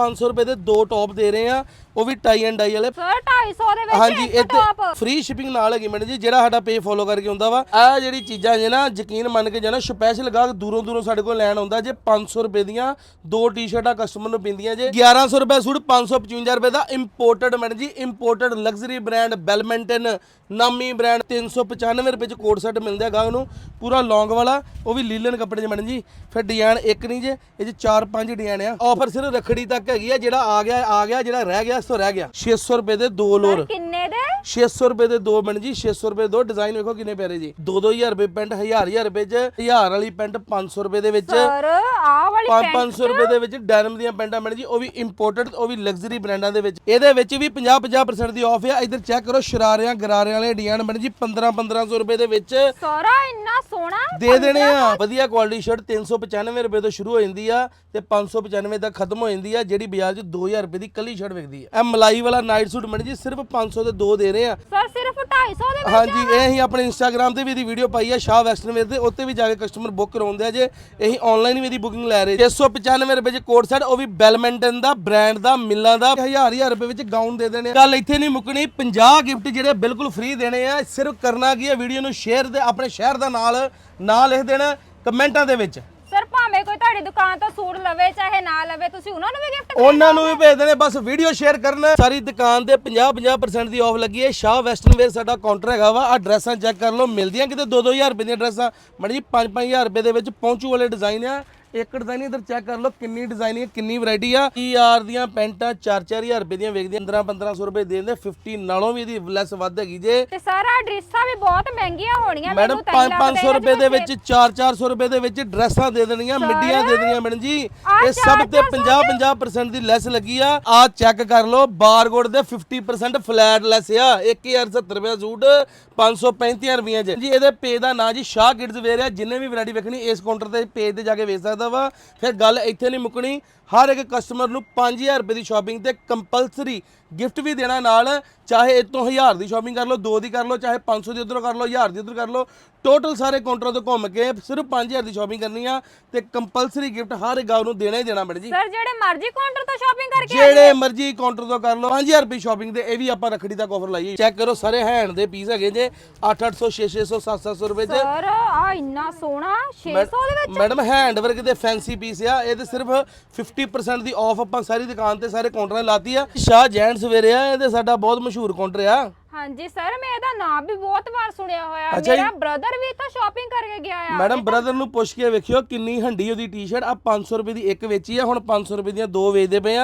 500 ਰੁਪਏ ਦੇ ਦੋ ਟੌਪ ਦੇ ਰਹੇ ਆ ਉਹ ਵੀ ਟਾਈ ਐਂਡ ਡਾਈ ਵਾਲੇ। ਸਰ 250 ਦੇ ਵਿੱਚ ਹਾਂਜੀ ਇੱਕ ਟੌਪ ਫ੍ਰੀ ਸ਼ਿਪਿੰਗ ਨਾਲ ਹੈਗੀ ਮੈਡਮ ਜੀ ਜਿਹੜਾ ਸਾਡਾ ਪੇਜ ਫੋਲੋ ਕਰਕੇ ਹੁੰਦਾ ਵਾ ਆ ਜਿਹੜੀ ਚੀਜ਼ਾਂ ਜੇ ਨਾ ਯਕੀਨ ਮੰਨ ਕੇ ਜਾਣਾ ਸਪੈਸ਼ਲ ਗਾਹਕ ਦੂਰੋਂ ਦੂਰੋਂ ਸਾਡੇ ਕੋਲ ਲੈਣ ਆਉਂਦਾ ਜੇ 500 ਰੁਪਏ ਦੀਆਂ ਦੋ ਟੀ-ਸ਼ਰਟਾਂ ਕਸਟਮਰ ਨੂੰ ਪਿੰਦੀਆਂ ਜੇ। 1100 ਰੁਪਏ ਸੂਟ 555 ਰੁਪਏ ਦਾ imported madam ji imported luxury brand ਬੈਲਮੈਂਟਨ ਨਾਮੀ ਬ੍ਰਾਂਡ 395 ਰੁਪਏ ਚ ਕੋਟ ਸੈੱਟ ਮਿਲਦਾ ਗਾਹਕ ਨੂੰ। ਪੂਰਾ ਲੌਂਗ ਵਾਲਾ ਉਹ ਵੀ ਲੀਲਨ ਕੱਪੜੇ ਚ ਮੈਡਮ ਜੀ। ਫਿਰ ਡਿਜ਼ਾਈਨ ਇੱਕ ਨਹੀਂ ਜੇ ਇਹ ਚ ਚਾਰ ਪੰਜ ਡਿਜ਼ਾਈਨ ਆ। ਆਫਰ ਸਿਰਫ ਰੱਖੜੀ ਤੱਕ ਹੈਗੀ ਆ ਜਿਹੜਾ ਆ ਗਿਆ ਆ ਗਿਆ ਜਿਹੜਾ ਰਹਿ ਗਿਆ ਸੋ ਰਹਿ ਗਿਆ। 600 ਰੁਪਏ ਦੇ ਦੋ ਲੋਰ। ਕਿੰਨੇ ਦੇ? 600 ਰੁਪਏ ਦੇ ਦੋ ਮੈਡਮ ਜੀ 600 ਰੁਪਏ ਦੋ ਡਿਜ਼ਾਈਨ ਵੇਖੋ ਕਿੰਨੇ ਪਿਆਰੇ ਜੀ। 2-2000 ਰੁਪਏ ਪੈਂਟ 1000 ਰੁਪਏ ਚ 1000 ਵਾਲੀ ਪੈਂਟ 500 ਰੁਪਏ ਦੇ ਵਿੱਚ। ਸਰ ਆਹ ਵਾਲੀ ਪੈਂਟ 500 ਰੁਪਏ ਦੇ ਵਿੱਚ ਡੈਨਮ ਦੀਆਂ ਪੈਂਟਾਂ ਮੈਡਮ ਜੀ ਉਹ ਵੀ ਇੰਪੋਰਟਡ ਉਹ ਵੀ ਲਗਜ਼ਰੀ ਬ੍ਰਾਂਡਾਂ ਦੇ ਵਿੱਚ। ਇਹਦੇ ਵਿੱਚ ਵੀ 50-50% ਦੀ ਆਫ ਆ। ਇੱਧਰ ਚੈੱਕ ਕਰੋ ਸ਼ਰਾਰਿਆਂ ਗਰਾਰਿਆਂ ਵਾਲੇ ਡਿਜ਼ਾਈਨ ਮੈਡਮ ਜੀ 15-1500 ਰੁਪਏ ਦੇ ਵਿੱਚ। ਸਾਰਾ ਇੰਨਾ ਸੋਹਣਾ ਦੇ ਦੇਣੇ ਆ। ਵਧੀਆ ਕੁਆਲਿਟੀ ਸ਼ਰਟ 395 ਰੁਪਏ ਤੋਂ ਸ਼ੁਰੂ ਹੋ ਜਾਂਦੀ ਆ ਤੇ 595 ਤੱਕ ਖਤਮ ਹੋ ਜਾਂਦੀ ਆ ਜਿਹੜੀ ਬਾਜ਼ਾਰ 'ਚ 2000 ਰੁਪਏ ਦੀ ਕੱਲੀ ਸ਼ਰਟ ਵਿਕਦੀ ਆ। ਇਹ ਮਲਾਈ ਵਾਲਾ ਨਾਈਟ ਸੂਟ ਮੈਡਮ ਜੀ ਸਿਰਫ 500 ਦੇ ਦੋ ਦੇ ਰਹੇ ਆ। ਸਰ ਸਿਰਫ 250 ਦੇ ਵਿੱਚ ਹਾਂਜੀ ਇਹ ਅਸੀਂ ਆਪਣੇ ਇੰਸਟਾਗ੍ਰam ਤੇ ਵੀ ਇਹਦੀ ਵੀਡੀਓ ਪਾਈ ਆ ਸ਼ਾਹ ਵੈਸਟਰਨ ਵੇਅਰ ਤੇ ਉੱਤੇ ਵੀ ਜਾ ਕੇ ਕਸਟਮਰ ਬੁੱਕ ਕਰਾਉਂਦੇ ਆ ਜੇ। ਅਸੀਂ ਆਨਲਾਈਨ ਵੀ ਇਹਦੀ ਬੁਕਿੰਗ ਲੈ ਰਹੇ 695 ਰੁਪਏ ਚ ਕੋਟ ਸੈਟ ਉਹ ਵੀ ਬੈਲਮੈਂਟਨ ਦਾ ਬ੍ਰਾਂਡ ਦਾ ਮਿਲਾਂ ਦਾ ਹਜ਼ਾਰ ਹਜ਼ਾਰ ਰੁਪਏ ਵਿੱਚ ਗਾਊਨ ਦੇ ਦੇਣੇ ਆ। ਗੱਲ ਇੱਥੇ ਨਹੀਂ ਮੁੱਕਣੀ 50 ਗਿਫਟ ਜਿਹੜੇ ਬਿਲਕੁਲ ਫ੍ਰੀ ਦੇਣੇ ਆ ਸਿਰਫ ਕਰਨਾ ਕੀ ਹੈ ਵੀਡੀਓ ਨੂੰ ਸ਼ੇਅਰ ਤੇ ਆਪਣੇ ਸ਼ਹਿਰ ਦਾ ਨਾਲ ਨਾਂ ਲਿਖ ਦੇਣਾ ਕਮੈਂਟਾਂ ਦੇ ਵਿੱਚ। ਸਰ ਭਾਵੇਂ ਕੋਈ ਤੁਹਾਡੀ ਦੁਕਾਨ ਤੋਂ ਸੂਟ ਲਵੇ ਚਾਹੇ ਨਾ ਲਵੇ ਤੁਸੀਂ ਉਹਨਾਂ ਨੂੰ ਵੀ ਗਿਫਟ ਉਹਨਾਂ ਨੂੰ ਵੀ ਭੇਜ ਦੇਣੇ। ਬਸ ਵੀਡੀਓ ਸ਼ੇਅਰ ਕਰਨਾ। ਸਾਰੀ ਦੁਕਾਨ ਤੇ 50 50% ਦੀ ਆਫ ਲੱਗੀ ਹੈ। ਸ਼ਾਹ ਵੈਸਟਰਨ ਵੇਅਰ ਸਾਡਾ ਕਾਊਂਟਰ ਹੈਗਾ ਵਾ। ਆ ਡਰੈਸਾਂ ਚੈੱਕ ਕਰ ਲਓ। ਮਿਲਦੀਆਂ ਕਿਤੇ 2-2000 ਰੁਪਏ ਦੀਆਂ ਡਰੈਸਾਂ। ਜੀ 5-5000 ਰੁਪਏ ਦੇ ਵਿੱਚ ਪਹੁੰਚੂ ਵਾਲੇ ਡਿਜ਼ਾਈਨ ਆ। ਇੱਕ ਡਿਜ਼ਾਈਨ ਇਧਰ ਚੈੱਕ ਕਰ ਲਓ ਕਿੰਨੀ ਡਿਜ਼ਾਈਨਿੰਗ ਕਿੰਨੀ ਵੈਰਾਈਟੀ ਆ। ਯਾਰ ਦੀਆਂ ਪੈਂਟਾਂ 4-4000 ਰੁਪਏ ਦੀਆਂ ਵੇਚਦੀਆਂ 15-1500 ਰੁਪਏ ਦੇ ਦਿੰਦੇ 50 ਨਾਲੋਂ ਵੀ ਇਹਦੀ ਲੈਸ ਵੱਧ ਹੈਗੀ ਜੇ। ਤੇ ਸਰ ਡਰੈਸਾਂ ਵੀ ਬਹੁਤ ਮਹਿੰਗੀਆਂ ਹੋਣੀਆਂ ਮੈਡਮ ਤਾਂ ਹੀ 5-500 ਲੱਗਦਾ ਰੁਪਏ ਦੇ ਵਿੱਚ 4-400 ਰੁਪਏ ਦੇ ਵਿੱਚ ਡਰੈਸਾਂ ਦੇ ਦੇਣੀਆਂ ਮਿੱਡੀਆਂ ਦੇ ਦੇਣੀਆਂ ਮੈਡਮ ਜੀ। ਇਹ ਸਭ ਤੇ 50-50% ਦੀ ਲੈਸ ਲੱਗੀ ਆ। ਆ ਚੈੱਕ ਕਰ ਲਓ ਬਾਰਕੋਡ ਦੇ 50% ਫਲੈਟ ਲੈਸ ਆ। 1070 ਰੁਪਏ ਸੂਟ 535 ਰੁਪਈਆਂ ਚ। ਜੀ ਇਹਦੇ ਪੇਜ ਦਾ ਨਾਂ ਜੀ ਸ਼ਾਹ ਕਿਡਜ਼ ਵੇਅਰ ਆ ਜਿੰਨੇ ਵੀ ਵੈਰਾਈਟੀ ਵੇਖਣੀ ਇਸ ਕਾਊਂਟਰ ਤੇ ਪੇਜ ਤੇ ਜਾ ਕੇ ਵੇਚ ਸਕਦਾ ਵਾ। ਫਿਰ ਗੱਲ ਇੱਥੇ ਨਹੀਂ ਮੁੱਕਣੀ। ਹਰ ਇੱਕ ਕਸਟਮਰ ਨੂੰ 5000 ਰੁਪਏ ਦੀ ਸ਼ਾਪਿੰਗ ਤੇ ਕੰਪਲਸਰੀ ਗਿਫਟ ਵੀ ਦੇਣਾ ਨਾਲ। ਚਾਹੇ ਇਹ ਤੋਂ 1000 ਦੀ ਸ਼ਾਪਿੰਗ ਕਰ ਲਓ 2 ਦੀ ਕਰ ਲਓ ਚਾਹੇ 500 ਦੀ ਉਧਰੋਂ ਕਰ ਲਓ 1000 ਦੀ ਉਧਰ ਕਰ ਲਓ। ਟੋਟਲ ਸਾਰੇ ਕਾਊਂਟਰਾਂ ਤੋਂ ਘੁੰਮ ਕੇ ਸਿਰਫ 5000 ਦੀ ਸ਼ਾਪਿੰਗ ਕਰਨੀ ਆ ਤੇ ਕੰਪਲਸਰੀ ਗਿਫਟ ਹਰ ਇੱਕ ਗਾਉ ਨੂੰ ਦੇਣਾ ਹੀ ਦੇਣਾ ਮੈਡਮ ਜੀ। ਸਰ ਜਿਹੜੇ ਮਰਜ਼ੀ ਕਾਊਂਟਰ ਤੋਂ ਸ਼ਾਪਿੰਗ ਕਰਕੇ ਜਿਹੜੇ ਮਰਜ਼ੀ ਕਾਊਂਟਰ ਤੋਂ ਕਰ ਲਓ 5000 ਰੁਪਏ ਸ਼ਾਪਿੰਗ ਤੇ ਇਹ ਵੀ ਆਪਾਂ ਰੱਖੜੀ ਤੱਕ ਆਫਰ ਲਾਈਏ। ਚੈੱਕ ਕਰੋ ਸਾਰੇ ਹੈਂਡ ਦੇ ਪੀਸ ਹੈਗੇ ਜੇ। 8-800 600 700 ਰੁਪਏ ਚ ਸਰ ਆ ਇੰਨਾ ਸੋਹਣਾ 600 ਦੇ ਵਿੱਚ? ਮੈਡਮ ਹੈਂਡ ਵਰਕ ਦੇ ਫੈਂਸੀ ਪੀਸ ਆ। ਇਹ ਤੇ ਸਿਰਫ 50% ਦੀ ਆਫ ਆਪਾਂ ਸਾਰੀ ਦੁਕਾਨ ਤੇ ਸਾਰੇ ਕਾਊਂਟਰਾਂ 'ਤੇ ਲਾਤੀ ਆ। ਸ਼ਾਹ ਜੈਂਟਸ ਵੇਰੇ ਆ ਇਹਦੇ ਸਾਡਾ ਬਹੁਤ ਮਸ਼ਹੂਰ ਕਾਊਂਟਰ ਆ। ਹਾਂਜੀ ਸਰ ਮੈਂ ਇਹਦਾ ਨਾਮ ਵੀ ਬਹੁਤ ਵਾਰ ਸੁਣਿਆ ਹੋਇਆ। ਮੇਰਾ ਬ੍ਰਦਰ ਵੀ ਤਾਂ ਸ਼ਾਪਿੰਗ ਕਰਕੇ ਗਿਆ ਆ। ਮੈਡਮ ਬ੍ਰਦਰ ਨੂੰ ਪੁੱਛ ਕੇ ਵੇਖਿਓ ਕਿੰਨੀ ਹੰਡੀ ਉਹਦੀ ਟੀ-ਸ਼ਰਟ ਆ 500 ਰੁਪਏ ਦੀ ਇੱਕ ਵੇਚੀ ਆ ਹੁਣ 500 ਰੁਪਏ ਦੀਆਂ ਦੋ ਵੇਚਦੇ ਪਏ ਆ।